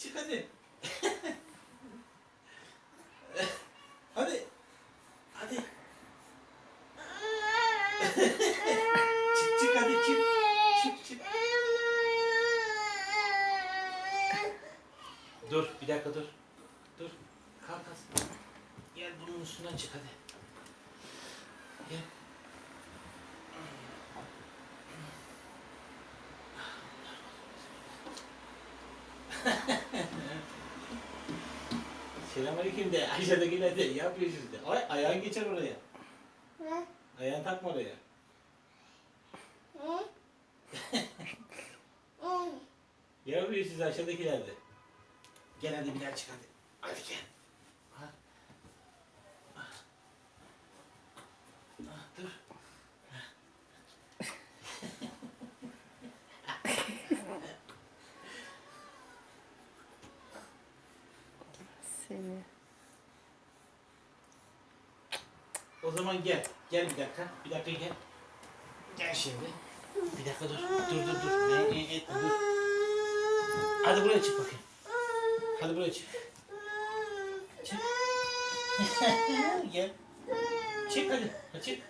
Çık hadi. hadi. Hadi. çık çık hadi çık. Çık çık. Dur bir dakika dur. Dur. Kalk az. Gel bunun üstünden çık hadi. Gel. Selamünaleyküm de aşağıdakiler de yapıyorsunuz de. Ay ayağın geçer oraya. Ayağını takma oraya. Yapıyorsunuz aşağıdakiler de. Gel hadi bir daha çık hadi. Hadi gel. Seni. O zaman gel. Gel bir dakika. Bir dakika gel. Gel şimdi. Bir dakika dur. Dur dur dur. Ne, ne, ne, dur. Hadi buraya çık bakayım. Hadi buraya çık. Çık. gel. Çık. Hadi çık.